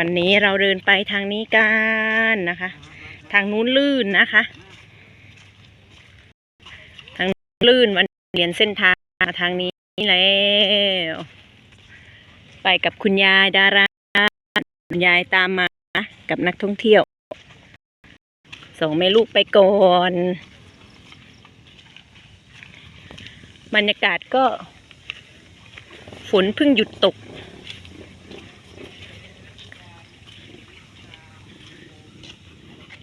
วันนี้เราเดินไปทางนี้กันนะคะ ทางนู้นลื่นนะคะ ทางลื่นวันเปลี่ยนเส้นทางมาทางนี้แล้ว ไปกับคุณยายดาราคุณยายตามมากับนักท่องเที่ยวส่งแม่ลูกไปก่อนบรรยากาศก็ ฝนเพิ่งหยุดตก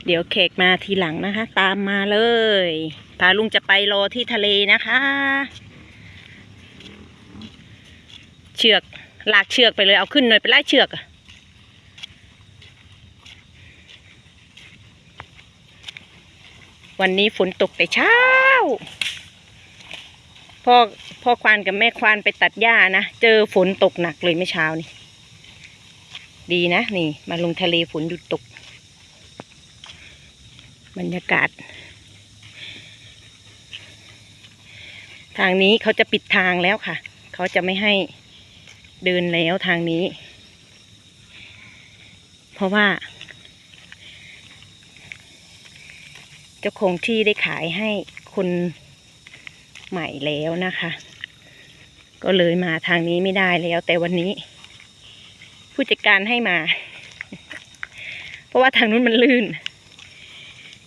เดี๋ยวแขกมาทีหลังนะคะ ตามมาเลย พาลุงจะไปรอที่ทะเลนะคะ เชือกลากเชือกไปเลยเอาขึ้นหน่อยไปไล่เชือกวันนี้ฝนตกแต่เช้า พ่อพ่อควานกับแม่ควานไปตัดหญ้านะ เจอฝนตกหนักเลยเมื่อเช้านี่ ดีนะนี่ มาลงทะเลฝนหยุดตก บรรยากาศ ทางนี้เขาจะปิดทางแล้วค่ะ เขาจะไม่ให้เดินแล้วทางนี้ เพราะว่า เจ้าของที่ได้ขายให้คนใหม่แล้วนะคะ ก็เลยมาทางนี้ไม่ได้แล้ว แต่วันนี้ ผู้จัดการให้มา เพราะว่าทางนู้นมันลื่น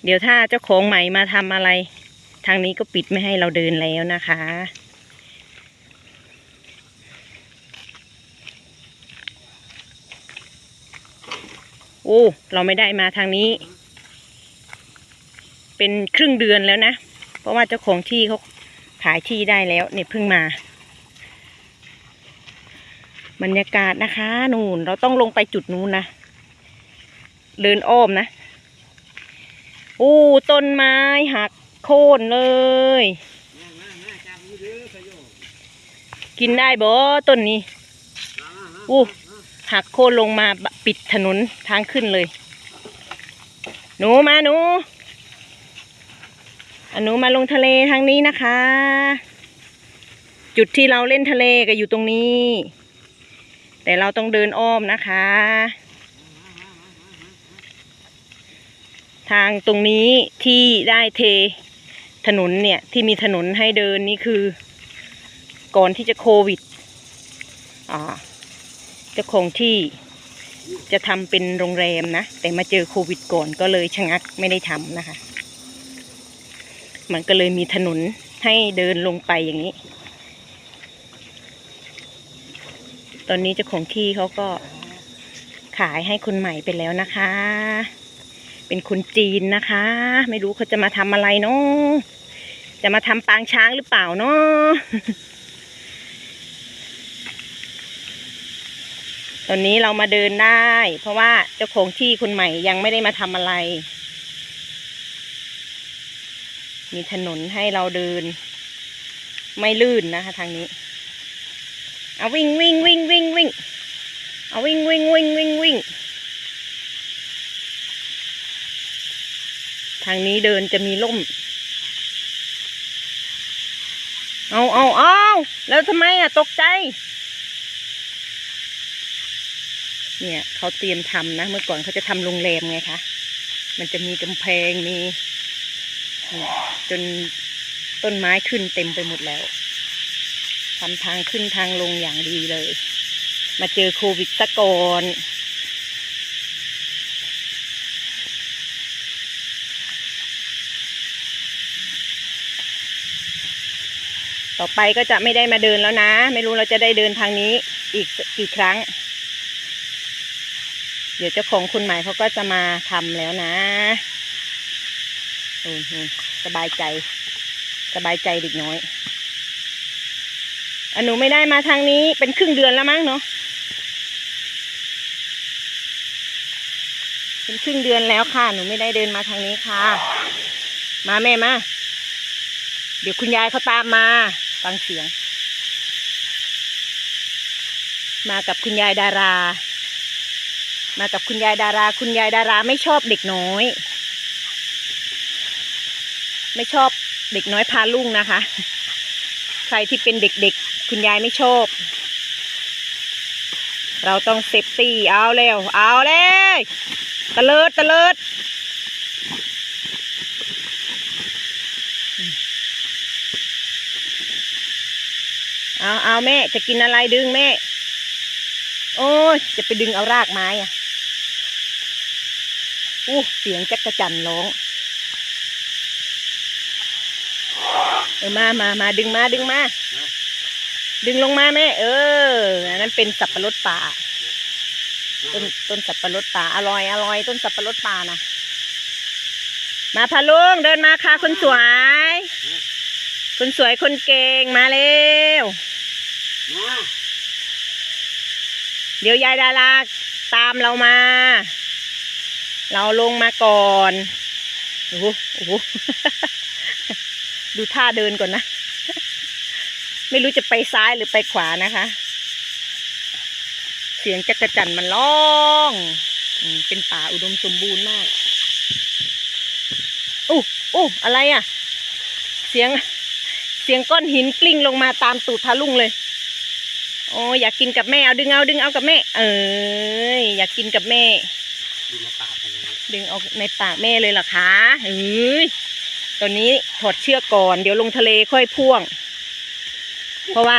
เดี๋ยวถ้าเจ้าของใหม่มาทำอะไร ทางนี้ก็ปิดไม่ให้เราเดินแล้วนะคะ โอ้ เราไม่ได้มาทางนี้ เป็นครึ่งเดือนแล้วนะ เพราะว่าเจ้าของที่เขาขายที่ได้แล้วเนี่ยเพิ่งมา บรรยากาศนะคะ นู่น เราต้องลงไปจุดนู้นนะ เดินอ้อมนะ อ้ต้นไม้หักโค่นเลย กินได้บ่ต้นนี้อู้หักโค่นลงมาปิดถนนทางขึ้นเลย หนูมาหนูอะหนูมาลงทะเลทางนี้นะคะ จุดที่เราเล่นทะเลก็อยู่ตรงนี้ แต่เราต้องเดินอ้อมนะคะ ทางตรงนี้ที่ได้เทถนนเนี่ยที่มีถนนให้เดินนี่คือ ก่อนที่จะโควิดอ่าเจ้าของที่จะทำเป็นโรงแรมนะ แต่มาเจอโควิดก่อนก็เลยชะงักไม่ได้ทำนะคะ มันก็เลยมีถนนให้เดินลงไปอย่างนี้ ตอนนี้เจ้าของที่เขาก็ขายให้คนใหม่ไปแล้วนะคะ เป็นคนจีนนะคะ ไม่รู้เขาจะมาทำอะไรเนาะจะมาทำปางช้างหรือเปล่าเนาะตอนนี้เรามาเดินได้ เพราะว่าเจ้าของที่คนใหม่ยังไม่ได้มาทำอะไร มีถนนให้เราเดิน ไม่ลื่นนะคะ ทางนี้ เอาวิ่งวิ่งวิ่งวิ่งวิ่งเอาวิ่งวิ่งวิ่งวิ่งวิ่ง ทางนี้เดินจะมีล่ม เอาเอาเอาแล้วทำไมอะตกใจ เนี่ยเขาเตรียมทำนะ เมื่อก่อนเขาจะทำโรงแรมไงคะ มันจะมีกำแพงมี จนต้นไม้ขึ้นเต็มไปหมดแล้วทำทางขึ้นทางลงอย่างดีเลย มาเจอโควิดซะก่อน ต่อไปก็จะไม่ได้มาเดินแล้วนะ ไม่รู้เราจะได้เดินทางนี้อีกกี่ครั้ง เดี๋ยวเจ้าของคุณใหม่เขาก็จะมาทำแล้วนะอืมสบายใจ สบายใจเด็กน้อยอหนูไม่ได้มาทางนี้เป็นครึ่งเดือนแล้วมั้งเนาะเป็นครึ่งเดือนแล้วค่ะ หนูไม่ได้เดินมาทางนี้ค่ะ มาแม่มา เดี๋ยวคุณยายเขาตามมา ฟังเสียง มากับคุณยายดารา มากับคุณยายดารา คุณยายดาราไม่ชอบเด็กน้อย ไม่ชอบเด็กน้อยพาลุ่งนะคะ ใครที่เป็นเด็กๆ คุณยายไม่ชอบ เราต้องเซฟตี้เอาเร็ว เอาเลยตะเลิดตะเลิด เอาเอาแม่จะกินอะไรดึงแม่ โอ้ยจะไปดึงเอารากไม้อะอู้เสียงจักระจันร้องเออมามามาดึงมาดึงมา ดึงลงมาแม่ เอออันนั้นเป็นสับปะรดป่า ต้นต้นสับปะรดป่าอร่อยอร่อยต้นสับปะรดป่านะมาพาลุงเดินมาค่ะคนสวย คนสวยคนเก่งมาเร็ว เดี๋ยวยายดาราตามเรามา เราลงมาก่อน โอ้โหโอ้โหดูท่าเดินก่อนนะ ไม่รู้จะไปซ้ายหรือไปขวานะคะ เสียงจักระจันมันร้องเป็นป่าอุดมสมบูรณ์มากอู้อู้อะไรอะ เสียงเสียงก้อนหินกลิ้งลงมาตามตูดพาลุงเลย โอ้อยากกินกับแม่เอาดึงเอาดึงเอากับแม่ เอ้ยอยากกินกับแม่ดูมาปากกันเลยดึงเอาในปากแม่เลยเหรอคะเอ้ยตอนนี้ถอดเชือกก่อน เดี๋ยวลงทะเลค่อยพ่วง เพราะว่า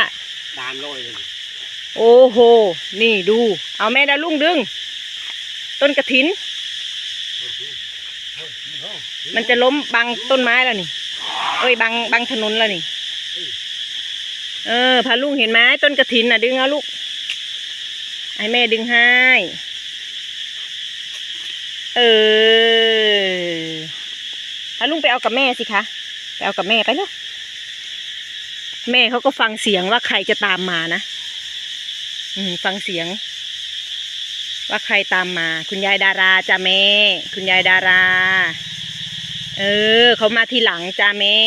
ดานลอยเลยโอ้โห นี่ดู เอาแม่ดาลุงดึง ต้นกระถิน มันจะล้มบังต้นไม้แล้วนี่ เอ้ยบังบังถนนแล้วนี่ เออพาลุงเห็นไหมต้นกระถินน่ะ ดึงเอาลูกให้แม่ดึงให้ เออพาลุงไปเอากับแม่สิคะ ไปเอากับแม่ไปเลยแม่เขาก็ฟังเสียงว่าใครจะตามมานะ อืม ฟังเสียง ว่าใครตามมา คุณยายดาราจ้าแม่ คุณยายดารา เออ เขามาทีหลังจ้าแม่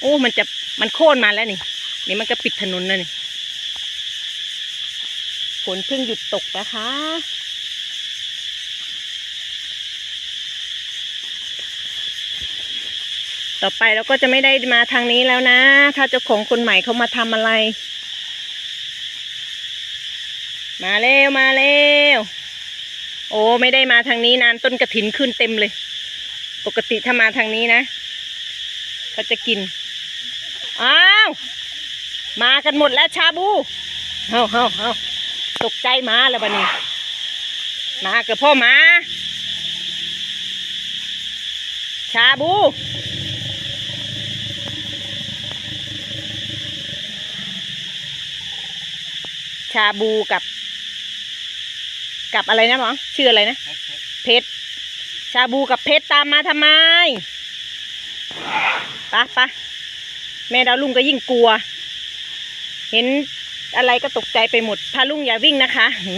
โอ้มันจะมันโค่นมาแล้วนี่นี่มันก็ปิดถนนแล้วนี่ฝนเพิ่งหยุดตกนะคะต่อไปเราก็จะไม่ได้มาทางนี้แล้วนะ ถ้าเจ้าของคนใหม่เขามาทำอะไร มาเร็วมาเร็วโอ้ไม่ได้มาทางนี้นานต้นกระถินขึ้นเต็มเลย ปกติถ้ามาทางนี้นะเขาจะกิน อ้าว มากันหมดแล้วชาบูเฮาเฮาเฮาตกใจมาแล้วบันนี้ มากับพ่อมา ชาบู ชาบูกับ กับอะไรนะหมอชื่ออะไรนะ เพชร ชาบูกับเพชรตามมาทำไมไปะปะ แม่ดาวลุงก็ยิ่งกลัว เห็นอะไรก็ตกใจไปหมดพาลุงอย่าวิ่งนะคะอ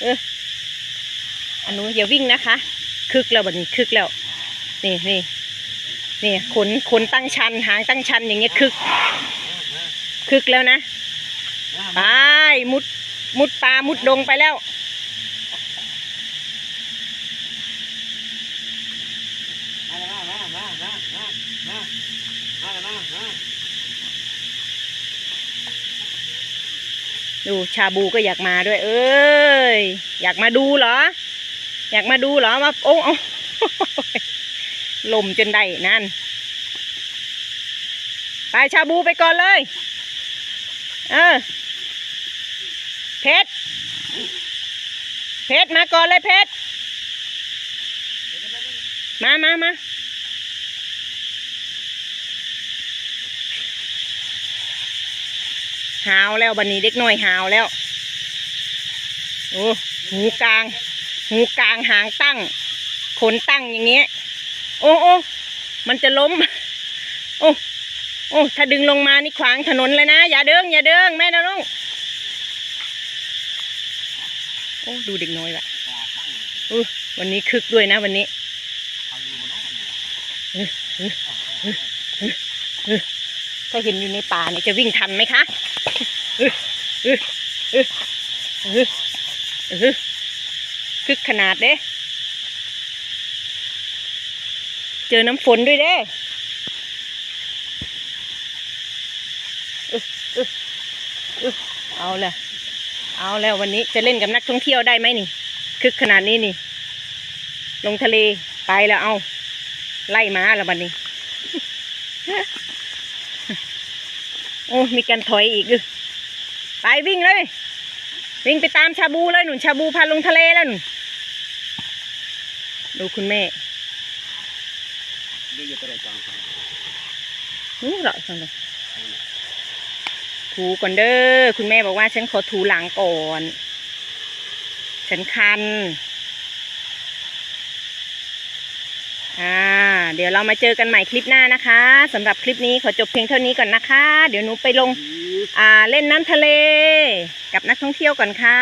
เอออันนู้นอย่าวิ่งนะคะ คึกแล้วบัดนี้คึกแล้ว นี่นี่นี่ขนขนตั้งชันหางตั้งชันอย่างเงี้ยคึก คึกแล้วนะไปมุดมุดปลามุดดงไปแล้ว ดูชาบูก็อยากมาด้วย เอ้ย อยากมาดูเหรอ อยากมาดูเหรอมาโอ้โอลมจนได้นั่น ไปชาบูไปก่อนเลย เออ เพชร เพชรมาก่อนเลยเพชร มามามา หาวแล้วบันนี้เด็กน้อยหาวแล้ว โอ้หูกลาง หูกลางหางตั้ง ขนตั้งอย่างเงี้ย โอ้โอ้มันจะล้ม โอ้โอ้ถ้าดึงลงมานี่ขวางถนนเลยนะ อย่าเดิงอย่าเดิงแม่นะลุงโอ้ดูเด็กน้อยว่ะอู้วันนี้คึกด้วยนะวันนี้ ถ้าเห็นอยู่ในป่าเนี่ยจะวิ่งทันไหมคะคึกขนาดเด้ เจอน้ำฝนด้วยเด้เอาละเอาแล้ววันนี้จะเล่นกับนักท่องเที่ยวได้ไหมนี่ คึกขนาดนี้นี่ ลงทะเลไปแล้วเอา ไล่ม้าแล้วบัดนี้ โอ้มีการถอยอีกอไปวิ่งเลย วิ่งไปตามชาบูเลยหนุนชาบูพาลงทะเลแล้วหนุนดูคุณแม่ดูอยู่ตลอดกลางนู้เหรอจังเลยถูก่อนเด้อคุณแม่บอกว่าฉันขอถูหลังก่อน ฉันคัน อ่า เดี๋ยวเรามาเจอกันใหม่คลิปหน้านะคะสำหรับคลิปนี้ขอจบเพียงเท่านี้ก่อนนะคะ เดี๋ยวหนูไปลงอ่าเล่นน้ำทะเล กับนักท่องเที่ยวก่อนค่ะ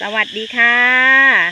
สวัสดีค่ะ